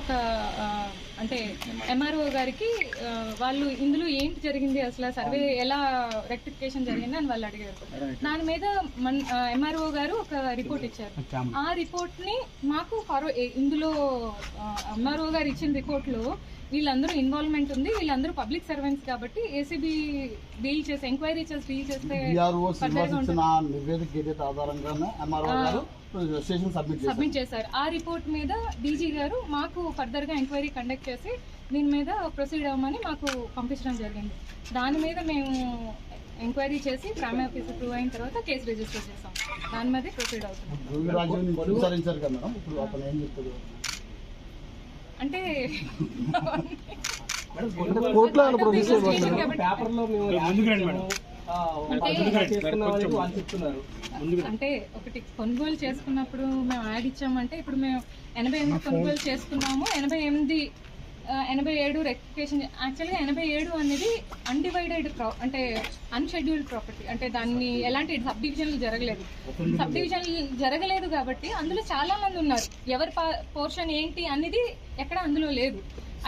ఒక అంటే ఎంఆర్ఓ గారికి వాళ్ళు ఇందులో ఏంటి జరిగింది అసలు సర్వే ఎలా రెక్టిఫికేషన్ జరిగింది అని వాళ్ళు అడిగారు. దాని మీద ఎంఆర్ఓ గారు ఒక రిపోర్ట్ ఇచ్చారు. ఆ రిపోర్ట్ని మాకు ఫార్వర్డ్ ఇందులో ఎంఆర్ఓ గారు ఇచ్చిన రిపోర్ట్లో వీళ్ళందరూ ఇన్వాల్వ్మెంట్ ఉంది వీళ్ళందరూ పబ్లిక్ సర్వెంట్స్ కాబట్టి ఏసీబీ డీల్ చేస్తే ఎంక్వైరీ చేసి డీల్ చేస్తే బీఆర్ఓ శ్రీనివాస్ ఇచ్చిన నివేదిక ఏదైతే ఆధారంగానే ఎంఆర్ఓ గారు స్టేషన్ సబ్మిట్ చేశారు. ఆ రిపోర్ట్ మీద డీజీ గారు మాకు ఫర్దర్గా ఎంక్వైరీ కండక్ట్ చేసి దీని మీద ప్రొసీడ్ అవ్వమని మాకు పంపించడం జరిగింది. దాని మీద మేము ఎంక్వైరీ చేసి ప్రైమ్ ఆఫీసర్ ప్రూవ్ అయిన తర్వాత కేసు రిజిస్టర్ చేసాం. దాని మీద ప్రొసీడ్ అవుతున్నాం అంటే అంటే- ఒకటి కొనుగోలు చేసుకున్నప్పుడు మేము యాడ్ ఇచ్చామంటే ఇప్పుడు మేము ఎనభై ఎనిమిది కొనుగోలు చేసుకున్నాము. ఎనభై ఎనిమిది ఎనభై ఏడు రెక్టిఫికేషన్ యాక్చువల్గా ఎనభై ఏడు అనేది అన్డివైడెడ్ ప్రా అంటే అన్షెడ్యూల్డ్ ప్రాపర్టీ అంటే దాన్ని ఎలాంటి సబ్ డివిజన్లు జరగలేదు. సబ్ డివిజన్ జరగలేదు కాబట్టి అందులో చాలా మంది ఉన్నారు. ఎవరి పోర్షన్ ఏంటి అనేది ఎక్కడ అందులో లేదు.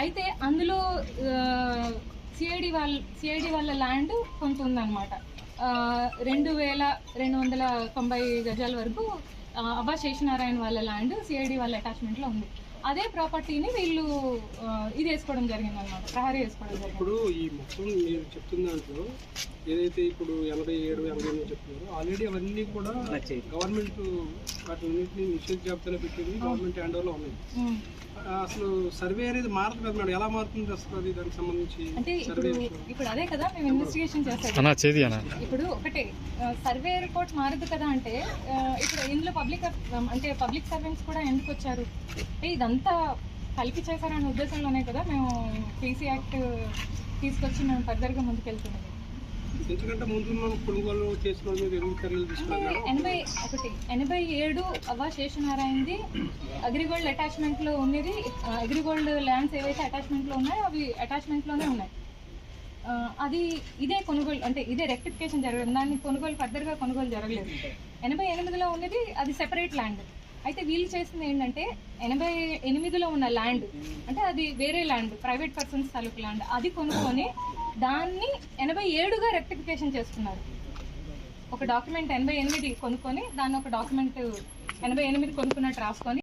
అయితే అందులో సిఐడి వాళ్ళ సిఐడి వాళ్ళ ల్యాండ్ కొంత ఉందన్నమాట. రెండు వేల రెండు వందల తొంభై గజాల వరకు అబ్బా శేషనారాయణ వాళ్ళ ల్యాండ్ సిఐడి వాళ్ళ అటాచ్మెంట్లో ఉంది. అదే ప్రాపర్టీని వీళ్ళు ఇది వేసుకోవడం జరిగింది అనమాట ప్రహరీ వేసుకోవడం జరిగింది. ఇప్పుడు ఈ మొత్తం మీరు చెప్తున్న దాంట్లో ఏదైతే ఇప్పుడు ఎనభై ఏడు ఎనభై ఎనిమిది చెప్తున్నారో ఆల్రెడీ అవన్నీ కూడా గవర్నమెంట్ వాటిన్నింటినీ నిషేధ జాబితాలో పెట్టింది గవర్నమెంట్ హ్యాండ్ ఓవర్లో ఉన్నాయి. అసలు సర్వే అనేది మారదు కదా మేడం ఎలా మారుతుంది అసలు అది దానికి సంబంధించి అంటే ఇప్పుడు. ఇప్పుడు అదే కదా మేము ఇన్వెస్టిగేషన్ చేస్తాం ఇప్పుడు ఒకటే సర్వే రిపోర్ట్ మారదు కదా అంటే ఇప్పుడు ఇందులో పబ్లిక్ అంటే పబ్లిక్ సర్వెంట్స్ కూడా ఎందుకు వచ్చారు? అంటే ఇదంతా కలిపి చేశారనే ఉద్దేశంలోనే కదా మేము పీసీ యాక్ట్ తీసుకొచ్చి మేము ఫర్దర్గా ముందుకెళ్తున్నాం ఎందుకంటే ముందు చేసిన ఎనభై ఒకటి ఎనభై ఏడు అవ్వ శేషనారాయణది అగ్రిగోల్డ్ అటాచ్మెంట్లో ఉన్నది అగ్రిగోల్డ్ ల్యాండ్స్ ఏవైతే అటాచ్మెంట్లో ఉన్నాయో అవి అటాచ్మెంట్లోనే ఉన్నాయి. అది ఇదే కొనుగోలు అంటే ఇదే రెక్టిఫికేషన్ జరగదు దాన్ని కొనుగోలు ఫర్దర్గా కొనుగోలు జరగలేదు. ఎనభై ఎనిమిదిలో ఉన్నది అది సెపరేట్ ల్యాండ్ అయితే వీళ్ళు చేసింది ఏంటంటే ఎనభై ఎనిమిదిలో ఉన్న ల్యాండ్ అంటే అది వేరే ల్యాండ్ ప్రైవేట్ పర్సన్స్ తాలూకు ల్యాండ్ అది కొనుక్కొని దాన్ని ఎనభై ఏడుగా రెక్టిఫికేషన్ చేసుకున్నారు. ఒక డాక్యుమెంట్ ఎనభై ఎనిమిది కొనుక్కొని దాన్ని ఒక డాక్యుమెంట్ ఎనభై ఎనిమిది కొనుక్కున్నట్టు రాసుకొని